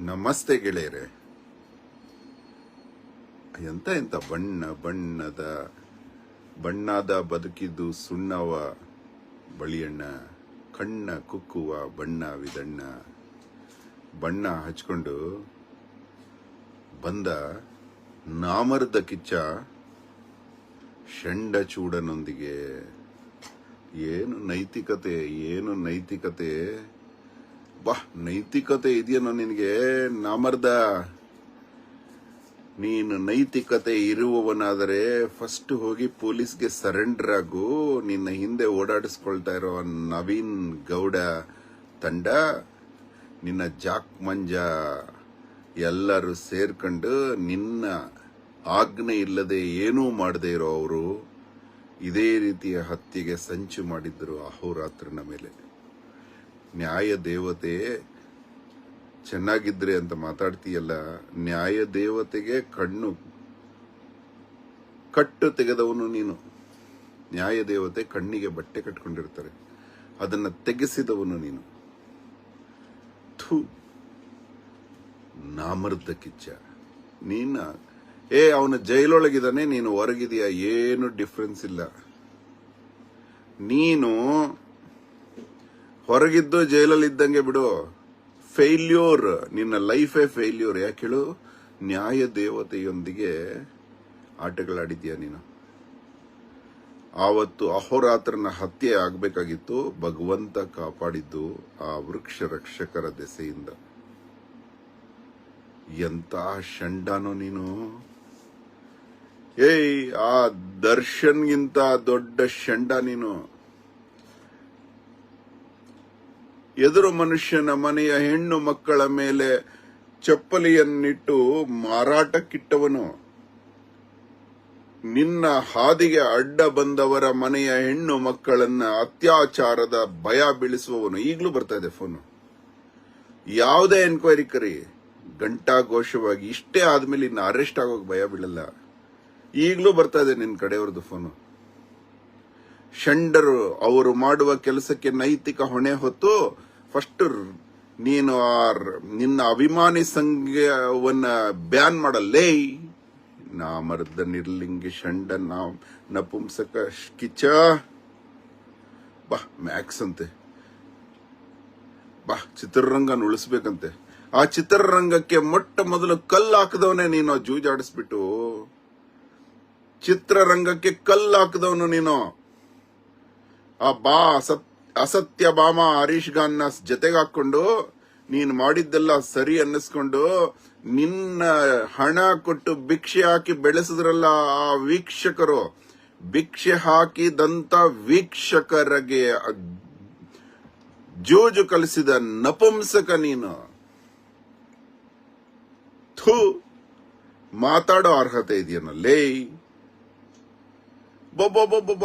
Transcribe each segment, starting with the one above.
ನಮಸ್ತೆ ಗೆಳೆಯರೆ. ಎಂತ ಎಂತ ಬಣ್ಣ ಬಣ್ಣದ ಬಣ್ಣದ ಬದುಕಿದ್ದು ಸುಣ್ಣವ ಬಳಿಯಣ್ಣ, ಕಣ್ಣ ಕುಕ್ಕುವ ಬಣ್ಣ ವಿದಣ್ಣ. ಬಣ್ಣ ಹಚ್ಕೊಂಡು, ಬಂದ ನಾಮರ್ದ ಕಿಚ್ಚ ಷಂಡ ಚೂಡನೊಂದಿಗೆ ಏನು ನೈತಿಕತೆ ಏನು ನೈತಿಕತೆ. ಬಾ, ನೈತಿಕತೆ ಇದೆಯೇನೋ ನಿನಗೆ? ನಾಮರ್ದ. ನೀನು ನೈತಿಕತೆ ಇರುವವನಾದರೆ ಫಸ್ಟ್ ಹೋಗಿ ಪೊಲೀಸ್ಗೆ ಸರೆಂಡರ್ ಆಗು. ನಿನ್ನ ಹಿಂದೆ ಓಡಾಡಿಸ್ಕೊಳ್ತಾ ಇರೋ ನವೀನ್ ಗೌಡ ತಂಡ, ನಿನ್ನ ಜಾಕ್ ಮಂಜ ಎಲ್ಲರೂ ಸೇರ್ಕೊಂಡು ನಿನ್ನ ಆಜ್ಞೆ ಇಲ್ಲದೆ ಏನೂ ಮಾಡದೇ ಇರೋ ಅವರು, ಇದೇ ರೀತಿಯ ಹತ್ಯೆಗೆ ಸಂಚು ಮಾಡಿದ್ದರು ಅಹೋರಾತ್ರಿನ ಮೇಲೆ. ನ್ಯಾಯ ದೇವತೆ ಚೆನ್ನಾಗಿದ್ರೆ ಅಂತ ಮಾತಾಡ್ತೀಯಲ್ಲ ನ್ಯಾಯ ದೇವತೆಗೆ ಕಣ್ಣು ಕಟ್ಟು ತೆಗೆದವನು ನೀನು. ನ್ಯಾಯ ದೇವತೆ ಕಣ್ಣಿಗೆ ಬಟ್ಟೆ ಕಟ್ಕೊಂಡಿರ್ತಾರೆ, ಅದನ್ನ ತೆಗೆಸಿದವನು ನೀನು. ಥೂ, ನಾಮರ್ದ ಕಿಚ್ಚ. ನೀನ, ಏ, ಅವನ ಜೈಲೊಳಗಿದಾನೆ ನೀನು ಹೊರಗಿದೀಯ ಏನು ಡಿಫ್ರೆನ್ಸ್ ಇಲ್ಲ. ನೀನು ಹೊರಗಿದ್ದು ಜೈಲಲ್ಲಿ ಇದ್ದಂಗೆ ಬಿಡು. ಫೇಲ್ಯೂರ್, ನಿನ್ನ ಲೈಫೇ ಫೇಲ್ಯೂರ್. ಯಾಕೆ ಹೇಳು? ನ್ಯಾಯ ದೇವತೆಯೊಂದಿಗೆ ಆಟಗಳಾಡಿದ್ಯಾ ನೀನು. ಆವತ್ತು ಅಹೋರಾತ್ರನ ಹತ್ಯೆ ಆಗಬೇಕಾಗಿತ್ತು. ಭಗವಂತ ಕಾಪಾಡಿದ್ದು ಆ ವೃಕ್ಷ ರಕ್ಷಕರ ದೆಸೆಯಿಂದ. ಎಂತ ಶಂಡನೋ ನೀನು. ಏಯ್, ಆ ದರ್ಶನ್ಗಿಂತ ದೊಡ್ಡ ಷಂಡ ನೀನು. ಎದುರು ಮನುಷ್ಯನ ಮನೆಯ ಹೆಣ್ಣು ಮಕ್ಕಳ ಮೇಲೆ ಚಪ್ಪಲಿಯನ್ನಿಟ್ಟು ಮಾರಾಟಕ್ಕಿಟ್ಟವನು. ನಿನ್ನ ಹಾದಿಗೆ ಅಡ್ಡ ಬಂದವರ ಮನೆಯ ಹೆಣ್ಣು ಮಕ್ಕಳನ್ನ ಅತ್ಯಾಚಾರದ ಭಯ ಬೀಳಿಸುವವನು. ಈಗಲೂ ಬರ್ತಾ ಇದೆ ಫೋನು. ಯಾವುದೇ ಎನ್ಕ್ವೈರಿ ಕರಿ. ಘಂಟಾಘೋಷವಾಗಿ ಇಷ್ಟೇ ಆದ್ಮೇಲೆ ಇನ್ನು ಅರೆಸ್ಟ್ ಆಗೋಕೆ ಭಯ ಬೀಳಲ್ಲ. ಈಗಲೂ ಬರ್ತಾ ಇದೆ ನಿನ್ನ ಕಡೆಯವ್ರದ್ದು ಫೋನು. ಷಂಡರು ಅವರು ಮಾಡುವ ಕೆಲಸಕ್ಕೆ ನೈತಿಕ ಹೊಣೆ ಹೊತ್ತು ಫಸ್ಟ್ ನೀನು ನಿನ್ನ ಅಭಿಮಾನಿ ಸಂಘವನ್ನ ಬ್ಯಾನ್ ಮಾಡಲ್ಲೇ. ನಾಮರ್ದ ನಿರ್ಲಿಂಗಿ ಷಂಡ ನಾ ನಪುಂಸಕ ಕಿಚ ಬಾ, ಮ್ಯಾಕ್ಸ್ ಅಂತೆ. ಬಾ, ಚಿತ್ರರಂಗನ ಉಳಿಸ್ಬೇಕಂತೆ. ಆ ಚಿತ್ರರಂಗಕ್ಕೆ ಮೊಟ್ಟ ಮೊದಲು ಕಲ್ಲು ಹಾಕಿದವನೇ ನೀನು, ಜೂಜಾಡಿಸ್ಬಿಟ್ಟು. ಚಿತ್ರರಂಗಕ್ಕೆ ಕಲ್ಲು ಹಾಕಿದವನು ನೀನು. ಆ ಬಾ ಅಸತ್ ಅಸತ್ಯ ಬಾಮ ಹರೀಶ್ ಗಾನ್ನ ಜೊತೆಗೆ ಹಾಕೊಂಡು ನೀನ್ ಮಾಡಿದ್ದೆಲ್ಲ ಸರಿ ಅನ್ನಿಸ್ಕೊಂಡು, ನಿನ್ನ ಹಣ ಕೊಟ್ಟು ಭಿಕ್ಷೆ ಹಾಕಿ ಬೆಳೆಸಿದ್ರಲ್ಲ ಆ ವೀಕ್ಷಕರು, ಭಿಕ್ಷೆ ಹಾಕಿದಂತ ವೀಕ್ಷಕರಿಗೆ ಜೋಜು ಕಲಿಸಿದ ನಪುಂಸಕ ನೀನು. ಥೂ, ಮಾತಾಡೋ ಅರ್ಹತೆ ಇದೆಯೇನೋ ಲೇ. ಬೊಬ್ಬೊಬ್ಬೊಬ್ಬ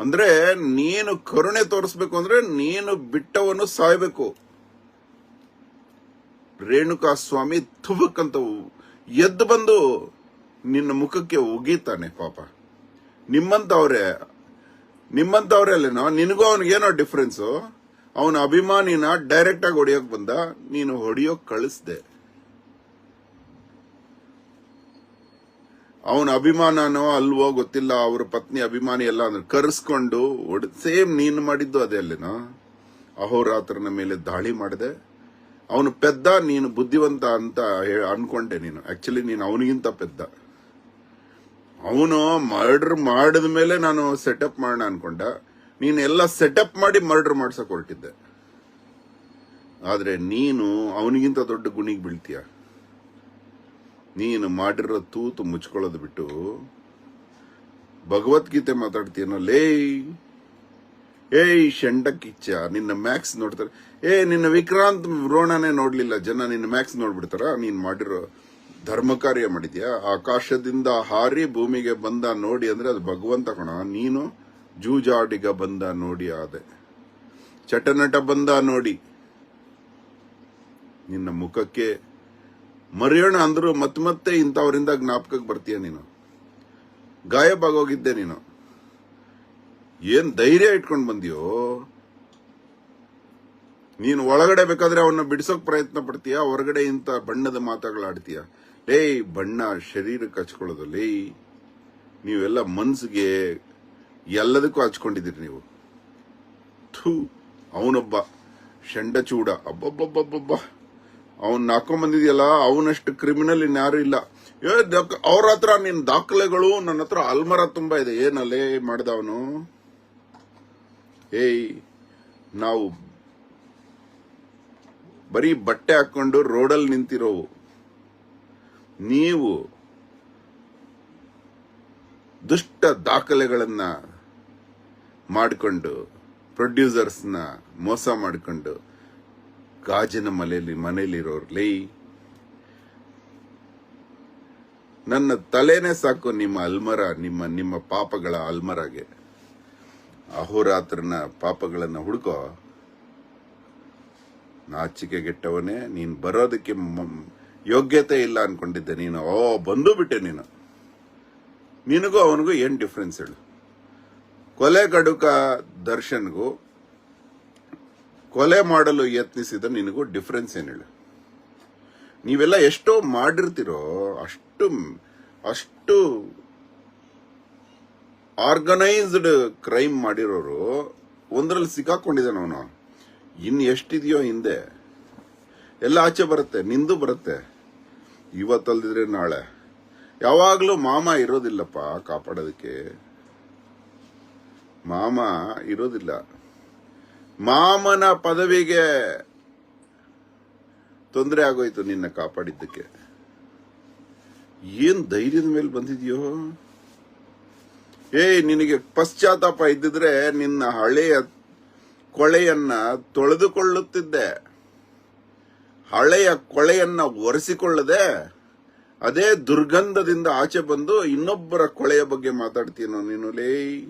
ಅಂದ್ರೆ ನೀನು ಕರುಣೆ ತೋರಿಸ್ಬೇಕು ಅಂದ್ರೆ ನೀನು ಬಿಟ್ಟವನು ಸಾಯ್ಬೇಕು. ರೇಣುಕಾ ಸ್ವಾಮಿ ತುಬಕ್ಕಂತ ಎದ್ದು ಬಂದು ನಿನ್ನ ಮುಖಕ್ಕೆ ಒಗೀತಾನೆ ಪಾಪ. ನಿಮ್ಮಂತವ್ರೆ ನಿಮ್ಮಂತವ್ರೆ ಅಲ್ಲೇನೋ, ನಿನಗೂ ಅವನಿಗೇನೋ ಡಿಫ್ರೆನ್ಸು ಅವನ ಅಭಿಮಾನಿನ ಡೈರೆಕ್ಟ್ ಆಗಿ ಹೊಡಿಯೋಕ್ ಬಂದ, ನೀನು ಹೊಡಿಯೋಕ್ ಕಳಿಸ್ದೆ. ಅವನ ಅಭಿಮಾನನೋ ಅಲ್ವೋ ಗೊತ್ತಿಲ್ಲ, ಅವ್ರ ಪತ್ನಿ ಅಭಿಮಾನಿ ಎಲ್ಲ ಅಂದ್ರೆ ಕರೆಸ್ಕೊಂಡು ಸೇಮ್ ನೀನು ಮಾಡಿದ್ದು ಅದೇ ಅಲ್ಲೇನೋ? ಅಹೋರಾತ್ರನ ಮೇಲೆ ದಾಳಿ ಮಾಡಿದೆ. ಅವನು ಪೆದ್ದ, ನೀನು ಬುದ್ಧಿವಂತ ಅಂತ ಅನ್ಕೊಂಡೆ ನೀನು. ಆಕ್ಚುಲಿ ನೀನು ಅವನಿಗಿಂತ ಪೆದ್ದ. ಅವನು ಮರ್ಡರ್ ಮಾಡಿದ ಮೇಲೆ ನಾನು ಸೆಟಪ್ ಮಾಡೋಣ ಅನ್ಕೊಂಡ. ನೀನು ಎಲ್ಲ ಸೆಟಪ್ ಮಾಡಿ ಮರ್ಡರ್ ಮಾಡ್ಸಕ್ ಹೊರಟಿದ್ದೆ. ಆದ್ರೆ ನೀನು ಅವನಿಗಿಂತ ದೊಡ್ಡ ಗುಣಿಗೆ ಬೀಳ್ತೀಯ? ನೀನು ಮಾಡಿರೋ ತೂತು ಮುಚ್ಕೊಳ್ಳೋದು ಬಿಟ್ಟು ಭಗವದ್ಗೀತೆ ಮಾತಾಡ್ತೀಯನ? ಲೇ, ಏಯ್ ಷಂಡ ಕಿಚ್ಚ ನಿನ್ನ ಮ್ಯಾಕ್ಸ್ ನೋಡ್ತಾರೆ. ಏ, ನಿನ್ನ ವಿಕ್ರಾಂತ್ ರೋಣನೇ ನೋಡ್ಲಿಲ್ಲ ಜನ, ನಿನ್ನ ಮ್ಯಾಕ್ಸ್ ನೋಡ್ಬಿಡ್ತಾರ? ನೀನ್ ಮಾಡಿರೋ ಧರ್ಮ ಕಾರ್ಯ ಮಾಡಿದ್ಯಾ? ಆಕಾಶದಿಂದ ಹಾರಿ ಭೂಮಿಗೆ ಬಂದ ನೋಡಿ ಅಂದ್ರೆ ಅದು ಭಗವಂತ ಕಣ, ನೀನು ಜೂಜಾಡಿಗ ಬಂದ ನೋಡಿ ಆದೆ. ಚಟನಟ ಬಂದ ನೋಡಿ. ನಿನ್ನ ಮುಖಕ್ಕೆ ಮರೆಯೋಣ ಅಂದ್ರೂ ಮತ್ತೆ ಮತ್ತೆ ಇಂಥವರಿಂದ ಜ್ಞಾಪಕಕ್ಕೆ ಬರ್ತೀಯ ನೀನು? ಗಾಯಬಾಗೋಗಿದ್ದೆ ನೀನು. ಏನ್ ಧೈರ್ಯ ಇಟ್ಕೊಂಡು ಬಂದಿಯೋ? ನೀನು ಒಳಗಡೆ ಬೇಕಾದ್ರೆ ಅವನ್ನ ಬಿಡಿಸೋಕ್ ಪ್ರಯತ್ನ ಪಡ್ತೀಯ? ಹೊರಗಡೆ ಇಂತ ಬಣ್ಣದ ಮಾತುಗಳಾಡ್ತೀಯ? ಲೇ ಬಣ್ಣ ಶರೀರಕ್ಕೆ ಹಚ್ಕೊಳ್ಳೋದು ಲೇ ನೀವೆಲ್ಲ ಮನ್ಸಿಗೆ ಎಲ್ಲದಕ್ಕೂ ಹಚ್ಕೊಂಡಿದ್ದೀರಿ ನೀವು. ಥೂ, ಅವನೊಬ್ಬ ಚೂಡ ಅಬ್ಬಬ್ಬಬ್ಬಬ್ಬ ಅವನ್ ಹಾಕೊಂಡ್ ಬಂದಿದ್ಯಲ್ಲ ಅವನಷ್ಟು ಕ್ರಿಮಿನಲ್ ಇನ್ಯಾರು ಇಲ್ಲ. ಅವ್ರ ಹತ್ರ ನಿನ್ ದಾಖಲೆಗಳು ನನ್ನ ಹತ್ರ ಅಲ್ಮರ ತುಂಬಾ ಇದೆ. ಏನಲ್ಲೇ ಮಾಡ್ದವನು? ಏಯ್, ನಾವು ಬರೀ ಬಟ್ಟೆ ಹಾಕೊಂಡು ರೋಡಲ್ಲಿ ನಿಂತಿರೋವು. ನೀವು ದುಷ್ಟ ದಾಖಲೆಗಳನ್ನ ಮಾಡಿಕೊಂಡು ಪ್ರೊಡ್ಯೂಸರ್ಸ್ನ ಮೋಸ ಮಾಡಿಕೊಂಡು ಗಾಜಿನ ಮನೆಯಲ್ಲಿ ಮನೆಯಲ್ಲಿರೋರ್ಲಿ ನನ್ನ ತಲೆನೇ ಸಾಕು ನಿಮ್ಮ ಅಲ್ಮರ, ನಿಮ್ಮ ನಿಮ್ಮ ಪಾಪಗಳ ಅಲ್ಮರಾಗೆ. ಅಹೋರಾತ್ರನ ಪಾಪಗಳನ್ನ ಹುಡುಕೋ. ನಾಚಿಕೆಗೆಟ್ಟವನೇ, ನೀನ್ ಬರೋದಕ್ಕೆ ಯೋಗ್ಯತೆ ಇಲ್ಲ ಅನ್ಕೊಂಡಿದ್ದೆ. ನೀನು, ಓ, ಬಂದು ಬಿಟ್ಟೆ ನೀನು. ನಿನಗೂ ಅವನಿಗೂ ಏನ್ ಡಿಫ್ರೆನ್ಸ್ ಹೇಳು? ಕೊಲೆ ಗಡುಕ ದರ್ಶನ್ಗೂ ಕೊಲೆ ಮಾಡಲು ಯತ್ನಿಸಿದ ನಿನಗೂ ಡಿಫ್ರೆನ್ಸ್ ಏನು ಹೇಳು ನೀವೆಲ್ಲ ಎಷ್ಟೋ ಮಾಡಿರ್ತಿರೋ ಅಷ್ಟು ಅಷ್ಟು ಆರ್ಗನೈಸ್ಡ್ ಕ್ರೈಮ್ ಮಾಡಿರೋರು ಒಂದರಲ್ಲಿ ಸಿಕ್ಕಾಕೊಂಡಿದ್ದಾನೆ ಅವನು. ಇನ್ನು ಎಷ್ಟಿದೆಯೋ ಹಿಂದೆ. ಎಲ್ಲ ಆಚೆ ಬರುತ್ತೆ, ನಿಂದು ಬರುತ್ತೆ. ಇವತ್ತಲ್ದಿದ್ರೆ ನಾಳೆ. ಯಾವಾಗಲೂ ಮಾಮ ಇರೋದಿಲ್ಲಪ್ಪ, ಕಾಪಾಡೋದಕ್ಕೆ. ಮಾಮ ಇರೋದಿಲ್ಲ. ಮಾಮನ ಪದವಿಗೆ ತೊಂದರೆ ಆಗೋಯ್ತು ನಿನ್ನ ಕಾಪಾಡಿದ್ದಕ್ಕೆ. ಏನ್ ಧೈರ್ಯದ ಮೇಲೆ ಬಂದಿದ್ಯೋ? ಏಯ್, ನಿನಗೆ ಪಶ್ಚಾತ್ತಾಪ ಇದ್ದಿದ್ರೆ ನಿನ್ನ ಹಳೆಯ ಕೊಳೆಯನ್ನ ತೊಳೆದುಕೊಳ್ಳುತ್ತಿದ್ದೆ. ಹಳೆಯ ಕೊಳೆಯನ್ನ ಒರೆಸಿಕೊಳ್ಳದೆ ಅದೇ ದುರ್ಗಂಧದಿಂದ ಆಚೆ ಬಂದು ಇನ್ನೊಬ್ಬರ ಕೊಳೆಯ ಬಗ್ಗೆ ಮಾತಾಡ್ತೀನೋ ನೀನು ಲೇ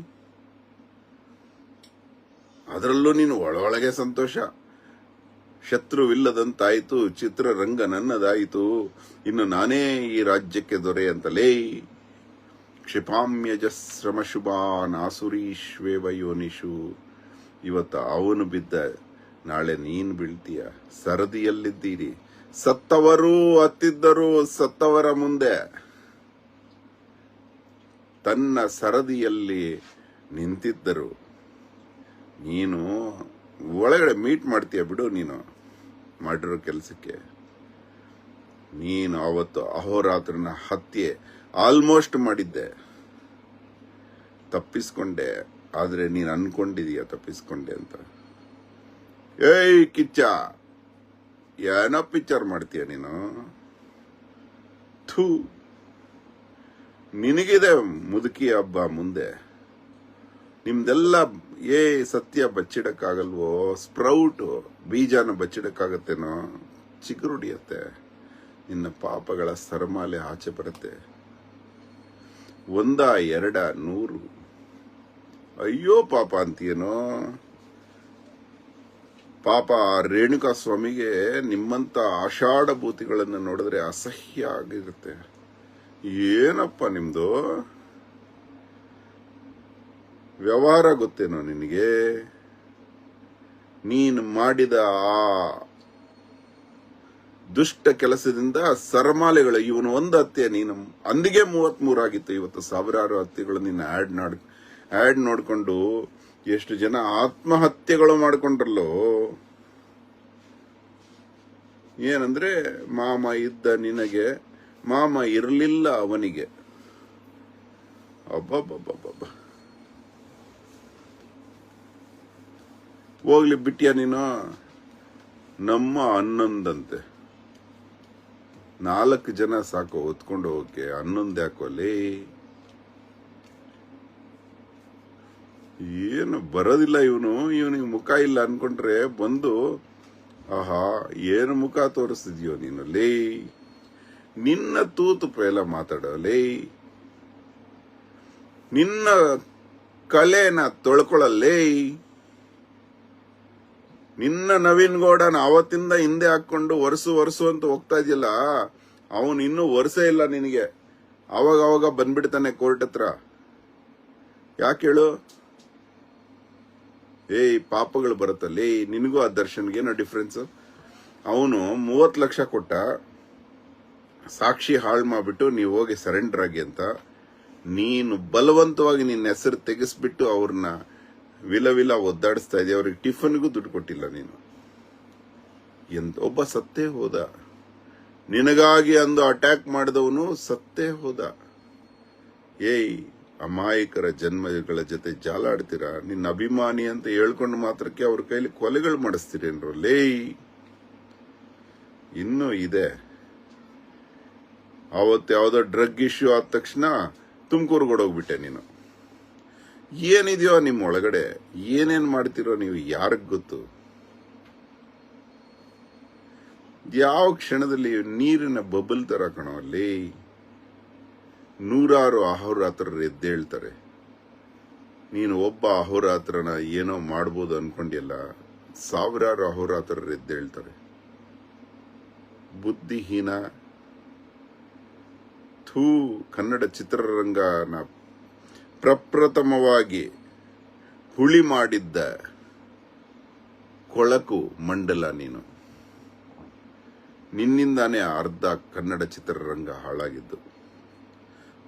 ಅದರಲ್ಲೂ ನೀನು ಒಳೊಳಗೆ ಸಂತೋಷ. ಶತ್ರುವಿಲ್ಲದಂತಾಯಿತು, ಚಿತ್ರರಂಗ ನನ್ನದಾಯಿತು. ಇನ್ನು ನಾನೇ ಈ ರಾಜ್ಯಕ್ಕೆ ದೊರೆ ಅಂತಲೇ. ಕ್ಷಿಪಾಮ್ಯಜ ಶುಭಾ ಶುಭಾನಾಸುರೀಶ್ವೇವ ಯೋನಿಷು. ಇವತ್ತು ಅವನು ಬಿದ್ದ, ನಾಳೆ ನೀನು ಬೀಳ್ತೀಯ. ಸರದಿಯಲ್ಲಿದ್ದೀರಿ. ಸತ್ತವರು ಅತ್ತಿದ್ದರೂ, ಸತ್ತವರ ಮುಂದೆ. ತನ್ನ ಸರದಿಯಲ್ಲಿ ನಿಂತಿದ್ದರು. ನೀನು ಒಳಗಡೆ ಮೀಟ್ ಮಾಡ್ತೀಯ ಬಿಡು ನೀನು. ಮಾಡಿರೋ ಕೆಲಸಕ್ಕೆ. ನೀನು ಅವತ್ತು ಅಹೋರಾತ್ರನ ಹತ್ಯೆ ಆಲ್ಮೋಸ್ಟ್ ಮಾಡಿದ್ದೆ. ತಪ್ಪಿಸ್ಕೊಂಡೆ, ಆದ್ರೆ ನೀನು ಅನ್ಕೊಂಡಿದೀಯ ತಪ್ಪಿಸ್ಕೊಂಡೆ ಅಂತ. ಏಯ್, ಕಿಚ್ಚ! ಏನೋ ಪಿಕ್ಚರ್ ಮಾಡ್ತೀಯ ನೀನು? ಥೂ! ನಿನಗಿದೆ ಮುದುಕಿ ಹಬ್ಬ ಮುಂದೆ. ನಿಮ್ದೆಲ್ಲ ಏ ಸತ್ಯ ಬಚ್ಚಿಡಕ್ಕಾಗಲ್ವೋ? ಸ್ಪ್ರೌಟ್, ಬೀಜನ ಬಚ್ಚಿಡಕ್ಕಾಗತ್ತೇನೋ? ಚಿಗುರುಡಿಯತ್ತೆ. ನಿನ್ನ ಪಾಪಗಳ ಸರಮಾಲೆ ಆಚೆ ಬರುತ್ತೆ. ಒಂದ ಎರಡ ನೂರು. ಅಯ್ಯೋ ಪಾಪ ಅಂತೀಯೇನೋ? ಪಾಪ ರೇಣುಕಾ ಸ್ವಾಮಿಗೆ ನಿಮ್ಮಂತ ಆಷಾಢ ಭೂತಿಗಳನ್ನು ನೋಡಿದ್ರೆ ಅಸಹ್ಯ ಆಗಿರುತ್ತೆ. ಏನಪ್ಪ ನಿಮ್ದು? ವ್ಯವಹಾರ ಗೊತ್ತೇನೋ ನಿನಗೆ? ನೀನು ಮಾಡಿದ ಆ ದುಷ್ಟ ಕೆಲಸದಿಂದ ಸರಮಾಲೆಗಳು ಇವನು ಒಂದು ಹತ್ಯೆ, ನೀನು ಅಂದಿಗೆ ಮೂವತ್ತ್ ಆಗಿತ್ತು. ಇವತ್ತು ಸಾವಿರಾರು ಹತ್ಯೆಗಳು ನೀನು ಆಡ್ ನಾಡ್, ಆಡ್ ನೋಡಿಕೊಂಡು ಎಷ್ಟು ಜನ ಆತ್ಮಹತ್ಯೆಗಳು ಮಾಡ್ಕೊಂಡ್ರಲ್ಲೋ? ಏನಂದ್ರೆ, ಮಾಮ ಇದ್ದ ನಿನಗೆ, ಮಾಮ ಇರಲಿಲ್ಲ ಅವನಿಗೆ. ಅಬ್ಬಬ್ಬಬ್ಬಬ್ಬ ಹೋಗ್ಲಿ ಬಿಟ್ಟಿಯ ನೀನು. ನಮ್ಮ ಹನ್ನೊಂದಂತೆ ನಾಲ್ಕು ಜನ ಸಾಕು ಹೊತ್ಕೊಂಡು ಹೋಗಕ್ಕೆ ಹನ್ನೊಂದು ಯಾಕೋ ಲೇ ಏನು ಬರೋದಿಲ್ಲ ಇವನು. ಇವನಿಗೆ ಮುಖ ಇಲ್ಲ ಅನ್ಕೊಂಡ್ರೆ ಬಂದು, ಆಹಾ, ಏನು ಮುಖ ತೋರಿಸ್ತಿದ್ಯೋ ನೀನು ಲೇ ನಿನ್ನ ತೂತು ಮಾತಾಡೋ ಲೇ ನಿನ್ನ ಕಲೆನ ತೊಳ್ಕೊಳ್ಳಲೇ ನಿನ್ನ ನವೀನ್ ಗೌಡನ ಅವತ್ತಿಂದ ಹಿಂದೆ ಹಾಕೊಂಡು ಒರೆಸು ಒರೆಸು ಅಂತ ಹೋಗ್ತಾ ಇದೆಯಲ್ಲ, ಅವನು ಇನ್ನೂ ಒರೆಸೇ ಇಲ್ಲ ನಿನಗೆ. ಅವಾಗ ಅವಾಗ ಬಂದ್ಬಿಡ್ತಾನೆ ಕೋರ್ಟ್ ಹತ್ರ. ಯಾಕೆ ಹೇಳು? ಏಯ್, ಪಾಪಗಳು ಬರುತ್ತಲ್ಲ, ನಿನಗೂ ಆ ದರ್ಶನ್ಗೆ ಏನೋ ಡಿಫ್ರೆನ್ಸ್ ಅವನು ಮೂವತ್ತು ಲಕ್ಷ ಕೊಟ್ಟ, ಸಾಕ್ಷಿ ಹಾಳು ಮಾಡಿಬಿಟ್ಟು ನೀವು ಹೋಗಿ ಸರೆಂಡರ್ ಆಗಿ ಅಂತ, ನೀನು ಬಲವಂತವಾಗಿ ನಿನ್ನ ಹೆಸರು ತೆಗೆಸ್ಬಿಟ್ಟು ಅವ್ರನ್ನ ವಿಲ ವಿಲ ಒದ್ದಾಡಿಸ್ತಾ ಇದೆಯಾ? ಅವ್ರಿಗೆ ಟಿಫನ್ಗೂ ದುಡ್ಡು ಕೊಟ್ಟಿಲ್ಲ ನೀನು. ಎಂತ ಒಬ್ಬ ಸತ್ತೇ ಹೋದ. ನಿನಗಾಗಿ ಅಂದು ಅಟ್ಯಾಕ್ ಮಾಡಿದವನು ಸತ್ತೇ ಹೋದ. ಏಯ್, ಅಮಾಯಕರ ಜನ್ಮಗಳ ಜೊತೆ ಜಾಲಾಡ್ತೀರಾ? ನಿನ್ನ ಅಭಿಮಾನಿ ಅಂತ ಹೇಳ್ಕೊಂಡು ಮಾತ್ರಕ್ಕೆ ಅವ್ರ ಕೈಲಿ ಕೊಲೆಗಳು ಮಾಡಿಸ್ತೀರೇನ್ರು? ಲೇಯ್. ಇನ್ನೂ ಇದೆ. ಅವತ್ತು ಯಾವುದೋ ಡ್ರಗ್ ಇಶ್ಯೂ ಆದ ತಕ್ಷಣ ತುಮಕೂರ್ಗೆ ಹೋಗ್ಬಿಟ್ಟೆ ನೀನು. ಏನಿದೆಯೋ ನಿಮ್ಮ ಒಳಗಡೆ, ಏನೇನ್ ಮಾಡ್ತಿರೋ ನೀವು ಯಾರಿಗೆ ಗೊತ್ತು? ಯಾವ ಕ್ಷಣದಲ್ಲಿ ನೀರಿನ ಬಬಲ್ ತರ ಕಣೋ ಅಲ್ಲಿ? ನೂರಾರು ಅಹೋರಾತ್ರರು ಎದ್ದೇಳ್ತಾರೆ. ನೀನು ಒಬ್ಬ ಅಹೋರಾತ್ರನ ಏನೋ ಮಾಡ್ಬೋದು ಅನ್ಕೊಂಡಿಲ್ಲ ಸಾವಿರಾರು ಅಹೋರಾತ್ರರು ಎದ್ದೇಳ್ತಾರೆ. ಬುದ್ಧಿಹೀನ, ಥೂ ಕನ್ನಡ ಚಿತ್ರರಂಗನ ಪ್ರಪ್ರಥಮವಾಗಿ ಹುಳಿ ಮಾಡಿದ್ದ ಕೊಳಕು ಮಂಡಲ ನೀನು. ನಿನ್ನಿಂದಾನೇ ಅರ್ಧ ಕನ್ನಡ ಚಿತ್ರರಂಗ ಹಾಳಾಗಿದ್ದು.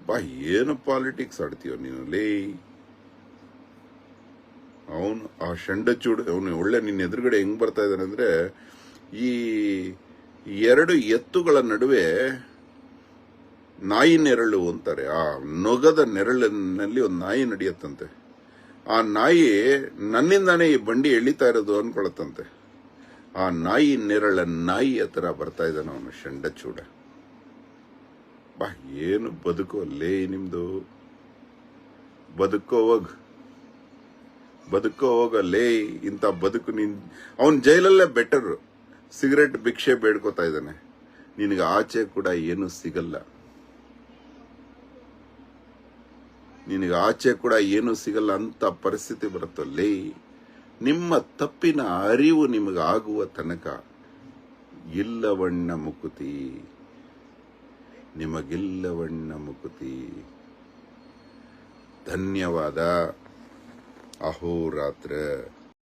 ಬಾ, ಏನು ಪಾಲಿಟಿಕ್ಸ್ ಆಡ್ತೀಯೋ ನೀನು, ಲೇ. ಅವನು, ಆ ಚೂಡು ಅವನು ಒಳ್ಳೆ ನಿನ್ನ ಎದುರುಗಡೆ ಹೆಂಗ್ ಬರ್ತಾ ಇದ್ದಾನೆ ಅಂದ್ರೆ, ಈ ಎರಡು ಎತ್ತುಗಳ ನಡುವೆ ನಾಯಿ ನೆರಳು ಅಂತಾರೆ. ಆ ನೊಗದ ನೆರಳಿನಲ್ಲಿ ಒಂದು ನಾಯಿ ನಡೆಯುತ್ತಂತೆ. ಆ ನಾಯಿ ನನ್ನಿಂದಾನೇ ಈ ಬಂಡಿ ಎಳಿತಾ ಇರೋದು ಅನ್ಕೊಳತ್ತಂತೆ ಆ ನಾಯಿ ನೆರಳ ನಾಯಿ ಹತ್ರ ಬರ್ತಾ ಇದ್ದಾನೆ ಅವನು ಚೂಡ ಬಾ, ಏನು ಬದುಕು ಲೇ ನಿಮ್ದು? ಬದುಕೋ ಹೋಗ್. ಬದುಕೋ ಲೇ ಇಂಥ ಬದುಕು ನಿನ್ ಅವನ್ ಜೈಲಲ್ಲೇ ಬೆಟರ್ ಸಿಗರೆಟ್ ಭಿಕ್ಷೆ ಬೇಡ್ಕೋತಾ ಇದ್ದಾನೆ. ನಿನಗೆ ಆಚೆ ಕೂಡ ಏನು ಸಿಗಲ್ಲ. ನಿನಗೆ ಆಚೆ ಕೂಡ ಏನು ಸಿಗಲ್ಲ ಅಂತ ಪರಿಸ್ಥಿತಿ ಬರುತ್ತಲ್ಲಿ, ನಿಮ್ಮ ತಪ್ಪಿನ ಅರಿವು ನಿಮಗಾಗುವ ತನಕ ಇಲ್ಲವಣ್ಣ ಮುಕುತಿ. ನಿಮಗಿಲ್ಲವಣ್ಣ ಮುಕುತಿ. ಧನ್ಯವಾದ. ಅಹೋರಾತ್ರ.